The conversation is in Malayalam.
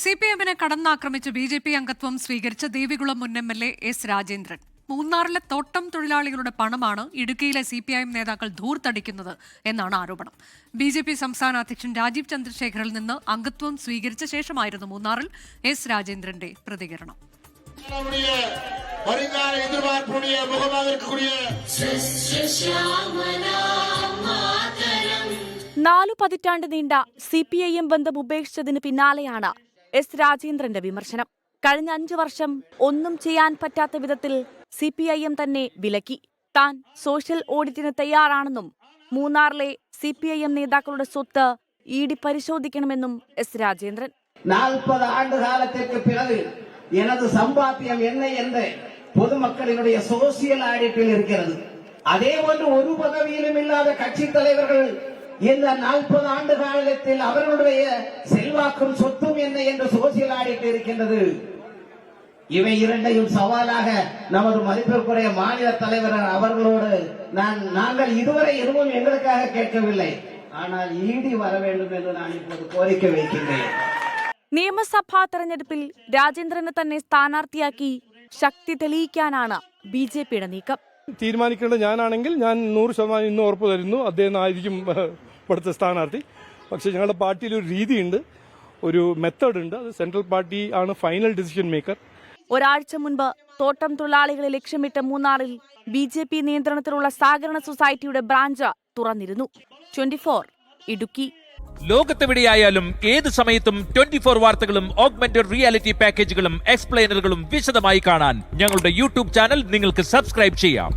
സി പി എമ്മിനെ കടന്നാക്രമിച്ച് ബി ജെ പി അംഗത്വം സ്വീകരിച്ച ദേവികുളം മുൻ M L A S Rajendran. മൂന്നാറിലെ തോട്ടം തൊഴിലാളികളുടെ പണമാണ് ഇടുക്കിയിലെ സി പി ഐ എം നേതാക്കൾ ധൂർത്തടിക്കുന്നത് എന്നാണ് ആരോപണം. ബി ജെ പി സംസ്ഥാന അധ്യക്ഷൻ രാജീവ് ചന്ദ്രശേഖറിൽ നിന്ന് അംഗത്വം സ്വീകരിച്ച ശേഷമായിരുന്നു മൂന്നാറിൽ എസ് രാജേന്ദ്രന്റെ പ്രതികരണം. നാലു പതിറ്റാണ്ട് നീണ്ട സി പി ഐ എം ബന്ധം ഉപേക്ഷിച്ചതിന് പിന്നാലെയാണ് എസ് രാജേന്ദ്രന്റെ വിമർശനം കഴിഞ്ഞ അഞ്ചു വർഷം ഒന്നും ചെയ്യാൻ പറ്റാത്ത വിധത്തിൽ സി പി ഐ എം തന്നെ വിലക്കി താൻ സോഷ്യൽ ഓഡിറ്റിന് തയ്യാറാണെന്നും മൂന്നാറിലെ സി പി ഐ എം നേതാക്കളുടെ സ്വത്ത് ഇ ഡി പരിശോധിക്കണമെന്നും എസ് രാജേന്ദ്രൻ நாற்பது ஆண்டு காலத்திற்கு பிறகு எனது சம்பாத்தியம் என்ன என்று பொதுமக்களினுடைய சோசியல் ஆடிட்டில் இருக்கிறது அதே போன்று ஒரு பதவியிலும் இல்லாத கட்சி தலைவர்கள் இந்த நாற்பது ஆண்டு காலத்தில் அவர்களுடைய செல்வாக்கும் சொத்தும் என்ன என்று சோசியல் ஆடிட் இருக்கின்றது இவை இரண்டையும் சவாலாக நமது மதிப்பிற்குரிய மாநில தலைவர் அவர்களோடு நான் நாங்கள் இதுவரை எதுவும் எங்களுக்காக கேட்கவில்லை ஆனால் ஈடி வர வேண்டும் என்று நான் இப்போது கோரிக்கை வைக்கின்றேன் നിയമസഭാ തെരഞ്ഞെടുപ്പിൽ രാജേന്ദ്രനെ തന്നെ സ്ഥാനാർത്ഥിയാക്കി ശക്തി തെളിയിക്കാനാണ് ബി ജെ പിയുടെ നീക്കം തീരുമാനിക്കേണ്ടത് ഞാനാണെങ്കിൽ ഞാൻ നൂറ് ശതമാനം ഇന്ന് ഉറപ്പ് തരുന്നു അദ്ദേഹം ആയിരിക്കും ഏഹ്, ഇവിടുത്തെ സ്ഥാനാർത്ഥി. പക്ഷേ ഞങ്ങളുടെ പാർട്ടിയിൽ ഒരു രീതിയുണ്ട് ഒരു മെത്തേഡ് ഉണ്ട് അത് സെൻട്രൽ പാർട്ടി ആണ് ഫൈനൽ ഡിസിഷൻ മേക്കർ. ഒരാഴ്ച മുൻപ് തോട്ടം തൊഴിലാളികളെ ലക്ഷ്യമിട്ട് മൂന്നാറിൽ ബി ജെ പി നിയന്ത്രണത്തിലുള്ള സഹകരണ സൊസൈറ്റിയുടെ ബ്രാഞ്ച് തുറന്നിരുന്നു. ട്വന്റി ഇടുക്കി. ലോകത്തെവിടെയായാലും ഏത് സമയത്തും ട്വന്റി ഫോർ വാർത്തകളും ഓഗ്മെന്റഡ് റിയാലിറ്റി പാക്കേജുകളും എക്സ്പ്ലെയിനറുകളും വിശദമായി കാണാൻ ഞങ്ങളുടെ യൂട്യൂബ് ചാനൽ നിങ്ങൾക്ക് സബ്സ്ക്രൈബ് ചെയ്യാം.